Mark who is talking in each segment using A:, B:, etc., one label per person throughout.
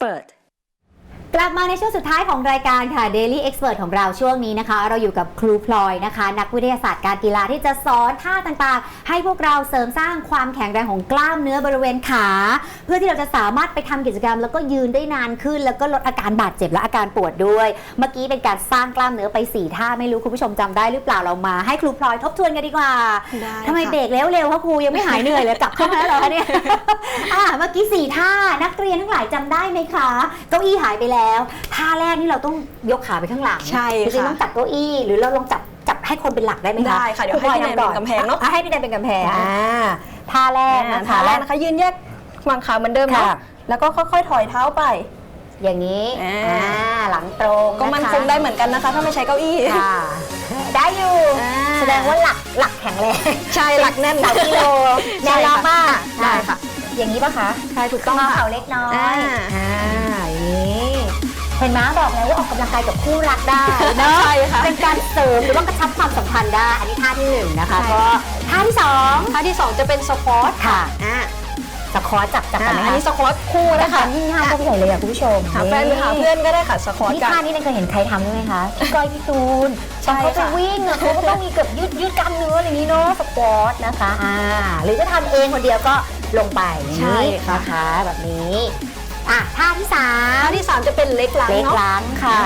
A: ช่วง Daily Expert
B: กลับมาในช่วงสุดท้ายของรายการค่ะ Daily Expert ของเราช่วงนี้นะคะ เราอยู่กับครูพลอยนะคะ นักวิทยาศาสตร์การกีฬาที่จะสอนท่าต่างๆ ให้พวกเราเสริมสร้างความแข็งแรงของกล้ามเนื้อบริเวณขา เพื่อที่เราจะสามารถไปทำกิจกรรม แล้วก็ยืนได้นานขึ้น แล้วก็ลดอาการบาดเจ็บและอาการปวดด้วย เมื่อกี้เป็นการสร้างกล้ามเนื้อไปสี่ท่าไม่รู้คุณผู้ชมจำได้หรือเปล่าเรามา ให้ครูพลอยทบทวนกันดีกว่า
C: ได้
B: ทำไม
C: ค่ะ
B: เบรกเร็วๆคะครูยังไม่หายเหนื่อยเลยกลับเข้ามาแล้วเหรอคะเนี่ยอะเมื่อกี้สี่ท่านักเรียนทั้งหลายจำได้ไหมคะเก้าอี้หายไปแล้วท่าแรกนี่เราต้องยกขาไปข้างหลัง
C: ใช่
B: จริงๆ
C: ค่ะ
B: ต้องจัดเก้าอี้หรือเราลองจับจับให้คนเป็นหลักได้ไหมคะ
C: ได้ค่ะเดี๋ยวให้พี่แนนเป็นกำแพงเนอะ
B: อ่ให้พี่แนนเป็นกำแพงอ่าท่าแรกนะ
C: ขา
B: คะ
C: แรกนะคะยืนแยกวางขาเหมือนเดิม
B: ค่ะ
C: เนาะแล้วก็ค่อยๆถอยเท้าไป
B: อย่างนี้
C: อ่า
B: อ่าหลังตรง
C: ก็มัน
B: นะะ
C: คงได้เหมือนกันนะคะ ถ้าไม่ใช้เก้าอี้
B: ค่ะ ได้อยู่
C: อ่า
B: แสดงว่าหลักหลักแข็งแรง
C: ใช่หลักแน่น
B: หลักกิโลแน่
C: ใช่
B: น
C: ค่ะ
B: อนมาก
C: ได้ค่ะ
B: อย่างนี้ปะคะ
C: ใช่ถูกต้อง
B: งอ
C: ค่ะ
B: เข่าเล็กน้อย
C: อ่า
B: อ่าอย่างนี้ เห็นไหมบอกแล้วว่าออกกำลังกายกับคู่รักได้เนอะ
C: ใช่ค่ะ
B: เป็นการเสริมหรือว่ากระชับความสัมพันธ์ได้ อันนี้ท่าที่หนึ่งนะคะ
C: ใช่
B: ก็ท่าที่สอง
C: ท่าที่สองจะเป็นสควอต
B: ค่ะ
C: อ่า
B: สควอตจับจับกันไหม
C: อัน
B: คะ
C: นี้สควอตคู่
B: นะ
C: นะคะคะ
B: ยิ่งห้ามก็ใหญ่เลยอะคุณผู้ชม
C: หาแฟนหรือหาเพื่อนก็ได้ค่ะสควอต
B: นี่
C: กัน
B: ท่านี้เนยเคยเห็นใครทำด้วยไหมคะพี่ก้อยพี่ตูน
C: ใช่
B: เขาไป
C: ค่ะ
B: วิ่งอะเขาก็ต้องมีเกือบยืดยืดกล้ามเนื้ออะไรอย่างนี้เนาะสควอตนะคะอ่าหรือจะทำเองคนเดียวก็ลงไปอย่าง
C: ใช่
B: นี้
C: ค่ะ
B: นะคะแบบนี้ อะท่าที่สาม
C: ท่าที่สามจะเป็นเล็กหลัง
B: เล็ก
C: เนาะ
B: ล้างค่ะ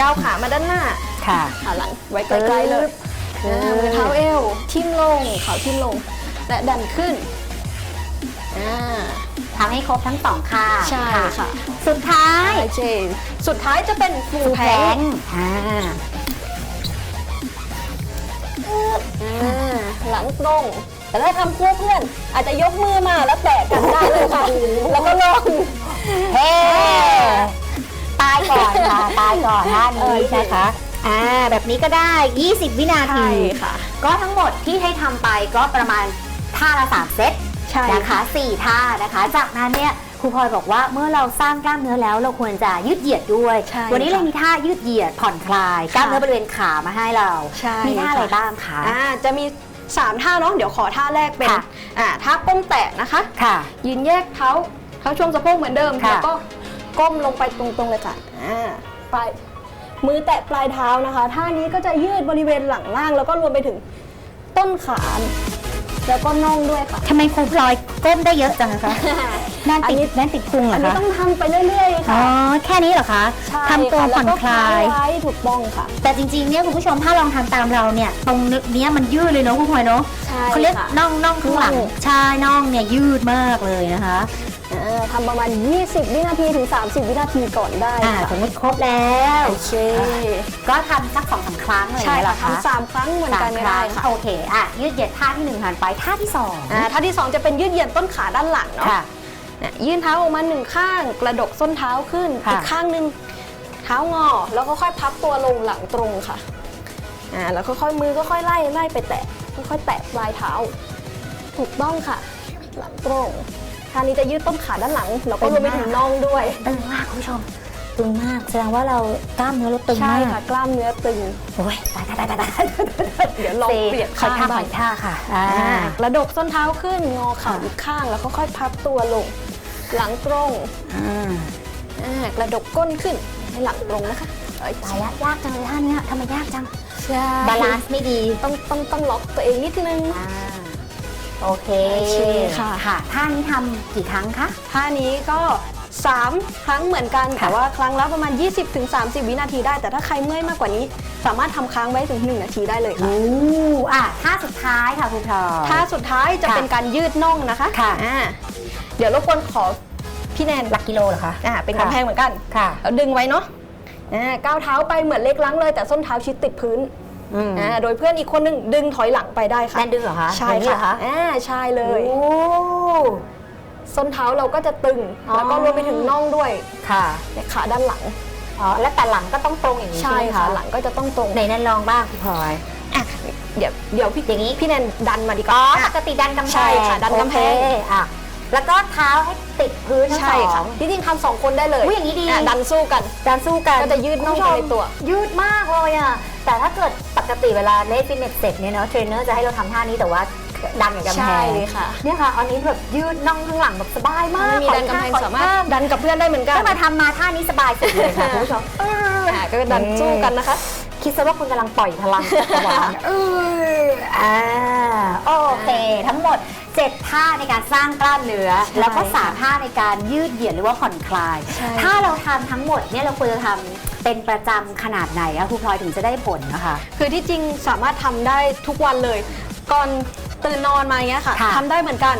C: ก้าวขามาด้านหน้า
B: ค่ะ
C: ขาหลังไว้ใกล้ๆเลย
B: ปึ๊บ
C: อ่ามือเท้าเอวทิ่มลงขาทิ่มลง และดันขึ้นอ่า
B: ทำให้ครบทั้งสองข้าง
C: ใช่ค่ะ
B: สุดท้าย
C: โอเคสุดท้ายจะเป็นฟู
B: ฟู
C: แพ
B: แพ
C: ง
B: งอ่า
C: อ่าหลังตรงแต่ถ้าทำคู่เพื่อน อาจจะยกมือมาแล้วแตะกันได้เลยค่ะ
B: ท่านนี้
C: โอเค
B: นะคะอ่าแบบนี้ก็ได้ 20 วินาที
C: ค่ะ
B: ก็ทั้งหมดที่ให้ทำไปก็ประมาณท่าละ3เซต
C: ใช่
B: นะคะ4ท่านะคะ จากนั้นเนี่ยครูพลอยบอกว่าเมื่อเราสร้างกล้ามเนื้อแล้วเราควรจะยืดเหยียดด้วย
C: ใช่
B: วันนี้เลย
C: ค่ะ
B: มีท่ายืดเหยียดผ่อนคลาย
C: ค่ะ
B: กล้ามเนื้อบริเวณขามาให้เรา
C: ใช่
B: มีท่าอะไร
C: ค่ะ
B: บ้างคะ
C: อ่าจะมี3ท่าเนาะเดี๋ยวขอท่าแรกเป็น
B: ค่ะ
C: อ่าท่าก้มแตะนะคะ
B: ค่ะ
C: ยืนแยกเท้าเท้าช่วงสะโพกเหมือนเดิม
B: ค่ะ
C: แล้วก็ก้มลงไปตรงๆเลยค่ะอ่าปลาย มือแตะปลายเท้านะคะ ท่านี้ก็จะยืดบริเวณหลังล่าง แล้วก็รวมไปถึงต้นขา แล้วก็น่องด้วยค่ะ
B: ทำไมครูพลอยก้มได้เยอะจังนะคะแน่น
C: อัน
B: ติ
C: นี้
B: ดแน่นติดพุงเหร
C: อั
B: อน
C: นี้
B: คะ
C: ต้องทำไปเรื่อยๆ
B: อ๋อ
C: ค่ะ
B: แค่นี้เหรอคะ
C: ใช่
B: ทำตัว
C: ค่ะ
B: ผ่อนคลาย
C: แล้วก็ค้งไว้ถูกต้องค่ะ
B: แต่จริงๆ เนี่ยคุณผู้ชมถ้าลองทำตามเราเนี่ย ตรงเนี้ยมันยืดเลยเนาะคุณพลอยเนาะ
C: ใช่
B: เขาเรียก
C: ค่ะ
B: น่องน่องข้างหลัง
C: น่อง
B: ใช่น่องเนี่ยยืดมากเลยนะคะ
C: อ่าทำประมาณ 20 วินาทีถึง 30 วินาทีก่อนได้
B: อ่า
C: ค่ะ
B: สมมติครบแล้ว
C: โอเค
B: ก็ทำสักสองสามครั้งอะไรอย่าง
C: ใช่
B: เงี้ยเหร
C: ค่ะ
B: อคะ
C: ทำสามครั้งเหมือน
B: สา
C: กั
B: ม
C: น
B: ค
C: ไม่
B: รั้
C: ได้
B: ง
C: ค่ะ
B: โอเคอะยืดเหยียดท่าที่หนึ่งผ่านไปท่าที่สอง
C: อ่าท่าที่ 2 จะเป็นยืดเหยียดต้นขาด้านหลังเนาะ
B: ค่ะ
C: เนี่ยยื่นเท้าออกมาหนึ่งข้าง กระดกส้นเท้าขึ้น
B: ค่ะ
C: อีกข้างหนึ่งเท้างอ แล้วก็ค่อยพับตัวลงหลังตรงค่ะอ่าแล้วค่อยๆมือก็ค่อยไล่ไล่ไปแตะค่อยๆแตะปลายเท้า ถูกต้องค่ะ หลังตรง ท่านี้จะยืดต้นขาด้านหลัง แล้วก็รวมไปถึงน่องด้วย
B: ตึงมากคุณผู้ชมตึงมากแสดงว่าเรากล้ามเนื้อเราตึง
C: ใช่
B: มาก
C: ค่ะกล้ามเนื้อตึง
B: โอ้ยตายตายตายตายตาย
C: เดี๋ยวลองเปลี่ยน
B: ขอ
C: ข้าง
B: ท่าข
C: บ้า
B: องท่าค่ะอ่า
C: อ่ากระดกส้นเท้าขึ้นงอเข่า
B: ค่ะ
C: อีกข้างแล้วก็ค่อยพับตัวลง หลังตรง
B: อ่า
C: อ่ากระดกก้นขึ้นให้หลังตรงนะคะเอ้ย
B: ตายละยากจังเลยท่าเนี้ยทำไมยากจัง
C: ใช่
B: บาลานซ์ไม่ดี
C: ต้องต้องต้องล็อกตัวเองนิดนึง
B: อ่า โอเค
C: โอเคค่ะ
B: ค่ะ ท่านี้ทำกี่ครั้งคะ
C: ท่านี้ก็ 3 ครั้งเหมือนกัน
B: ค่ะ
C: แต่ว่าครั้งละประมาณ 20-30 วินาทีได้ แต่ถ้าใครเมื่อยมากกว่านี้ สามารถทำค้างไว้ถึง 1 นาทีได้เลยค่ะ
B: โอ้อะท่าสุดท้ายค่ะคุณพลอย
C: ท่าสุดท้ายจะ
B: ค่ะ
C: เป็นการยืดน่องนะคะ
B: ค่ะ
C: อ่าเดี๋ยวรบกวนขอพี่แนน
B: หลักกิโลเหรอคะ
C: อ่าเป็น
B: ค่ะ
C: กำแพงเหมือนกัน
B: ค่ะ
C: แล้วดึงไว้เนาะอ่าก้าวเท้าไปเหมือนเล็กล้างเลย แต่ส้นเท้าชิดติดพื้น
B: อืม
C: อ่าโดยเพื่อนอีกคนหนึงดึงถอยหลังไปได้ค่ะ
B: แน่นดึงเหรอคะ
C: ใช่
B: อย่างนี้เหรอ
C: ค่ะ
B: คะ
C: อ่าใช่เลย
B: โอ้
C: ส้นเท้าเราก็จะตึง
B: อ๋อ
C: แล้วก็รวมไปถึงน่องด้วย
B: ค่ะ
C: ในขาด้านหลัง
B: อ๋อแล้วแต่หลังก็ต้องตรงอย่างนี้
C: ใช่
B: ใช่ไหม
C: ค่ะ
B: คะ
C: หลังก็จะต้องตรง
B: ไหนนั่นลองบ้างคุณพลอย
C: อะเดี๋ยวเดี๋ยวพี่
B: อย่างนี้
C: พี่แนนดันมาดีก
B: อ๋
C: ว่า
B: อปกติดันกำแพง
C: ใช่ค่ะดันกำแพง
B: โอเคอะแล้วก็เท้าให้ติดพื้นทั้งส
C: ใช่
B: อ
C: ค่ะ
B: ง
C: ที่จริงทำสองคนได้เลย
B: อุ๊ยอย่างนี้ดีะ
C: ดันสู้กัน
B: ดันสู้กัน
C: ก็จะยืดน่องไปในตัว
B: คุณผู้ชมยืดมากเลยอะแต่ถ้าเกิดป กติเวลาเล่นฟิตเนสเสร็จเนี่ยเนาะเทรนเนอร์จะให้เราทำท่านี้แต่ว่าดันกับกำแพ
C: ใช่
B: ง
C: เลยค่ะ
B: เนี่ยค่ะอันนี้แบบยืดน่องข้างหลังแบบสบายมาก
C: ไม่มีดันกำแพงสามารถดันกับเพื่อนได้เหมือนกัน
B: ถ้ามาทำมาท่านี้สบายสุดเลยค่ะคุณผู้ชม
C: อ่าก็ดันสู้กันนะคะ
B: คิดซะว่าคุณกำลังปล่อยพลังจักรวาลเอออ่าโอเค ทั้งหมด 7 ท่าในการสร้างกล้ามเนื้อ
C: ใช่
B: แล้วก็
C: ค่ะ
B: 3ท่าในการยืดเหยียดหรือว่าผ่อนคลาย
C: ใช่
B: ถ้าเราทำทั้งหมดเนี่ยเราควรจะทำ เป็นประจำขนาดไหนอะครูพลอยถึงจะได้ผลนะคะ
C: คือที่จริงสามารถทำได้ทุกวันเลย ก่อนตื่นนอนมาอย่างเงี้ยค่ะ
B: ค่ะ
C: ทำได้เหมือนกัน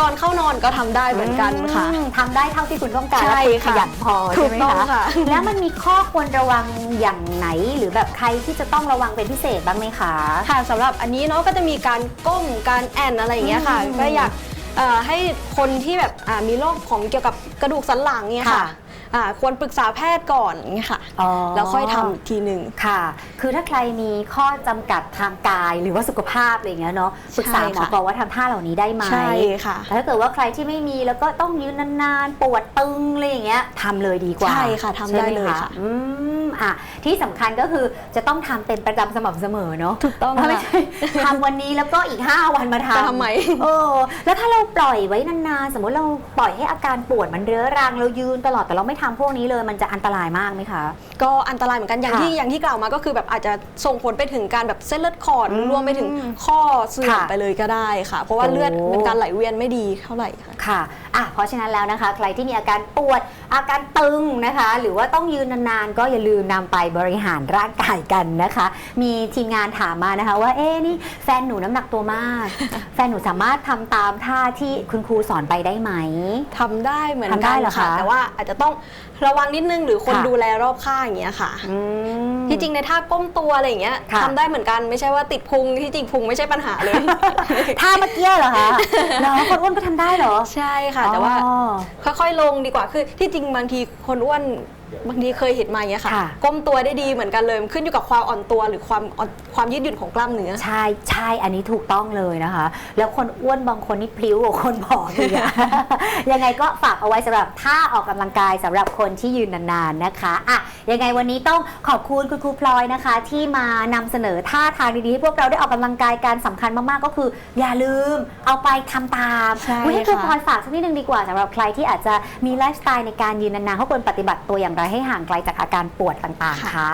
C: ก่อนเข้านอนก็ทำได้เหมือนกันค่ะ
B: อืมทำได้เท่าที่คุณต้องการ
C: ใช่
B: และคุณข
C: ค่ะ
B: ยันพอ
C: ถู
B: ใช่
C: ก
B: ไหม
C: ต้อง
B: คะ
C: ค่ะ
B: แล้วมันมีข้อควรระวังอย่างไหน หรือแบบใครที่จะต้องระวังเป็นพิเศษบ้างไหมคะ
C: ค่ะสำหรับอันนี้เนาะก็จะมีการก้มการแอนอะไรอย่างเงี้ยค่ะ
B: อืม
C: ก็อยากเอ่อให้คนที่แบบอ่ามีโรคของเกี่ยวกับกระดูกสันหลังเนี่ยค่ะ
B: ค่ะ
C: อ่าควรปรึกษาแพทย์ก่อนอย่างเงี้ยค่ะ
B: อ๋อ
C: แล้วค่อยทำอีกทีหนึ่ง
B: ค่ะ คือถ้าใครมีข้อจำกัดทางกายหรือว่าสุขภาพอะไรอย่างเงี้ยเนาะปรึกษาหมอ
C: ค่ะ
B: ก่อนว่าทำท่าเหล่านี้ได้ไหม
C: ใช่ค่ะ
B: แต่ถ้าเกิดว่าใครที่ไม่มีแล้วก็ต้องยืนนานๆ ปวดตึงอะไรอย่างเงี้ยทำเลยดีกว่า
C: ใช่ค่ะทำได้
B: ใช่หม
C: เลยค่ะ
B: อืม อะที่สำคัญก็คือจะต้องทำเป็นประจำสม่ำเสมอเนาะ
C: ถูกต้อง
B: ไม่
C: ค่ะ
B: ใช่ทำวันนี้แล้วก็อีก 5 วันมาทำ
C: จะทำไม
B: เออแล้วถ้าเราปล่อยไว้นานๆสมมติเราปล่อยให้อาการปวดมันเรื้อรังเรายืนตลอดแต่เราไม่ทำพวกนี้เลยมันจะอันตรายมากไหมคะ
C: ก็อันตรายเหมือนกันอย่าง
B: ค่ะ
C: ที่อย่างที่กล่าวมาก็คือแบบอาจจะส่งผลไปถึงการแบบเส้นเลือดขอด
B: อืม
C: รวมไปถึงข้อเสื่อม
B: ค่ะ
C: ไปเลยก็ได้ค่ะ เพราะว่า
B: โอ้
C: เลือดเป็นการไหลเวียนไม่ดีเท่าไหร่ค่ะ
B: ค่ะอะเพราะฉะนั้นแล้วนะคะ ใครที่มีอาการปวด อาการตึงนะคะ หรือว่าต้องยืนนานๆ ก็อย่าลืมนำไปบริหารร่างกายกันนะคะ มีทีมงานถามมานะคะว่าเอ๊ะนี่แฟนหนูน้ำหนักตัวมาก แฟนหนูสามารถทำตามท่าที่คุณครูสอนไปได้ไหม
C: ทำได้เหมือน
B: ทำได้
C: กัน
B: เหรอ
C: ค่ะ
B: คะ
C: แต่ว่าอาจจะต้องระวังนิดนึงหรือคน
B: ค่ะ
C: ดูแลรอบข้างอย่างเงี้ยค่ะ
B: อืม
C: ที่จริงในท่าก้มตัวอะไรอย่างเงี้ย
B: ค่ะ
C: ทำได้เหมือนกันไม่ใช่ว่าติดพุงที่จริงพุงไม่ใช่ปัญหาเลย
B: ท่าเมื่อกี้เหรอคะ เหรอคนอ้วนก็ทำได้เหรอ
C: ใช่ค่ะ แต่ว่า
B: อ๋อ
C: ค่อยๆลงดีกว่าคือที่จริงบางทีคนอ้วน บางทีเคยเห็นมาอย่างเงี้ยค่ะ
B: ค่ะ
C: ก้มตัวได้ดีเหมือนกันเลยมันขึ้นอยู่กับความอ่อนตัวหรือความอ่อนความยืดหยุ่นของกล้ามเนื้อ
B: ใช่ใช่อันนี้ถูกต้องเลยนะคะ แล้วคนอ้วนบางคนนี่พลิ้วกว่าคนผอมอีกอะ ยังไงก็ฝากเอาไว้สำหรับท่าออกกำลังกายสำหรับคนที่ยืนนานๆนะคะอะยังไงวันนี้ต้องขอบคุณคุณครูพลอยนะคะ ที่มานำเสนอท่าทางดีๆให้พวกเราได้ออกกำลังกายการสำคัญมากๆก็คือ อย่าลืมเอาไปทำตาม
C: ใช่
B: วันนี้ครู
C: ค่ะ
B: พลอยฝากสักนิดนึงดีกว่าสำหรับใครที่อาจจะมีไลฟ์สไตล์ในการยืนนานๆเขาควรปฏิบัติตัวอย่างไรให้ห่างไกลจากอาการปวดต่างๆคะ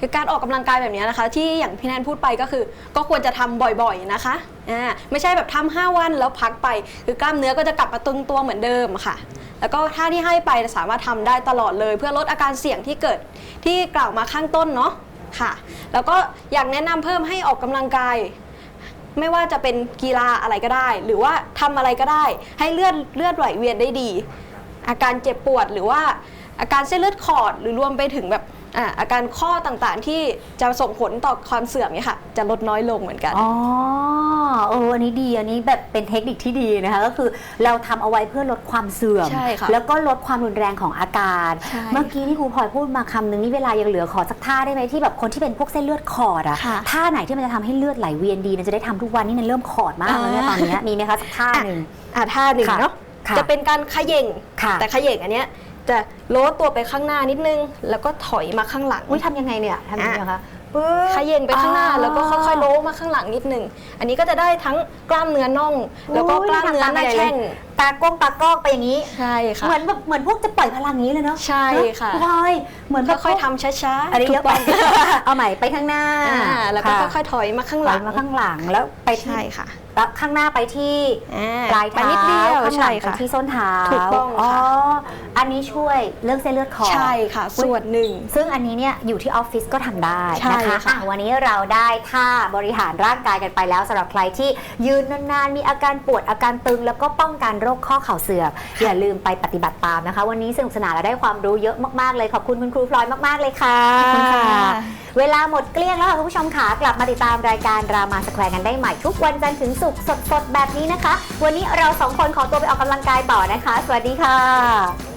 C: คือการออกกำลังกายแบบนี้นะคะ ที่อย่างพี่แนนพูดไปก็คือ ก็ควรจะทำบ่อยๆนะคะอ่าไม่ใช่แบบทำ5วันแล้วพักไป คือกล้ามเนื้อก็จะกลับมาตึงตัวเหมือนเดิมค่ะ แล้วก็ท่าที่ให้ไปสามารถทำได้ตลอดเลย เพื่อลดอาการเสี่ยงที่เกิดที่กล่าวมาข้างต้นเนาะค่ะ แล้วก็อยากแนะนำเพิ่มให้ออกกำลังกาย ไม่ว่าจะเป็นกีฬาอะไรก็ได้ หรือว่าทำอะไรก็ได้ ให้เลือดเลือดไหลเวียนได้ดี อาการเจ็บปวดหรือว่า อาการเส้นเลือดขอดหรือรวมไปถึงแบบอ่าอาการข้อต่างๆที่จะส่งผลต่อความเสื่อมเนี่ยค่ะ จะลดน้อยลงเหมือนกัน
B: อ๋อเอออันนี้ดี อันนี้แบบเป็นเทคนิคที่ดีนะคะ ก็คือเราทำเอาไว้เพื่อลดความเสื่อม
C: ใช่ค่ะ
B: แล้วก็ลดความรุนแรงของอาการ
C: ใช่
B: เมื่อกี้ที่ครูพลอยพูดมาคำหนึ่งนี่เวลายังเหลือขอสักท่าได้ไหมที่แบบคนที่เป็นพวกเส้นเลือดขอดอะ
C: ค่ะ
B: ท่าไหนที่มันจะทำให้เลือดไหลเวียนดีเนยจะได้ทำทุกวันนี่เนยเริ่มขอดมากแล้วเนี่ย
C: อ่า
B: ตอนเนี้ยมีไหมคะสักท่าหนึ่ง
C: อ่าท่าหนึ่ง
B: ค่ะ
C: เนาะ
B: ค่ะ
C: จะเป็นการเขย่ง
B: ค่ะ
C: แต่เขย่งอันเนี้ย จะโล้ตัวไปข้างหน้านิดนึง แล้วก็ถอยมาข้างหลัง
B: อุ้ยทำยังไงเนี่ยทำยังไงคะปึ๊บ
C: เขย่งไปข้างหน้า
B: อ๋อ
C: แล้วก็ค่อยๆโล้มาข้างหลังนิดนึง อันนี้ก็จะได้ทั้งกล้ามเนื้อน่อง แล้วก็
B: อุ้ย
C: กล้ามเนื้อหน้าแข้ง
B: ตากล้องตากล้องไปอย่างนี้
C: ใช่ค่ะ
B: เหมือนแบบเหมือนพวกจะปล่อยพลังนี้เลยเนาะ
C: ใช่ค่ะ
B: เนอพลอยเหมือนแบบ
C: ค่อยๆทำช้าๆ
B: อันนี้เยอะไป
C: ถูกต้อง
B: เอาใหม่ไปข้างหน้า
C: อ่าแล้วก็
B: ค่ะ
C: ค่อยๆถอยมาข้าง
B: ไห
C: ห
B: ล
C: ลัง
B: มาข้างหลังแล้วไปที่
C: ใช่ค่ะ
B: แล้วข้างหน้าไปที่
C: อ่า
B: ปลาย
C: ไป
B: เท้า
C: นิดเดียว
B: ข้างหลั
C: ใช่
B: งไป
C: ค่ะ
B: ที่ส้นเท้า
C: ถูกต้องค่ะ
B: อ๋ออันนี้ช่วยเรื่องเส้นเลือดขอด
C: ใช่ค่ะ ส่วนหนึ่ง
B: ซึ่งอันนี้เนี่ยอยู่ที่ออฟฟิศก็ทำได้
C: ใช่
B: นะคะ
C: ค่ะ
B: อะ วันนี้เราได้ท่าบริหารร่างกายกันไปแล้วสำหรับใครที่ยืนนานๆ มีอาการปวดอาการตึงแล้วก็ป้องกันโรคข้อเข่าเสื่อมอย่าลืมไปปฏิบัติตามนะคะ วันนี้สนุกสนานและได้ความรู้เยอะมากๆเลยขอบคุณคุณครูพลอยมากๆเลยค่ะ
C: ขอบคุณค่ะ
B: เวลาหมดเกลี้ยงแล้วค่ะคุณผู้ชมค่ะกลับมาติดตามรายการรามาสแควร์กันได้ใหม่ทุกวันจันทร์ถึงศุกร์สดๆแบบนี้นะคะ วันนี้เราสองคนขอตัวไปออกกำลังกายต่อนะคะ สวัสดีค่ะ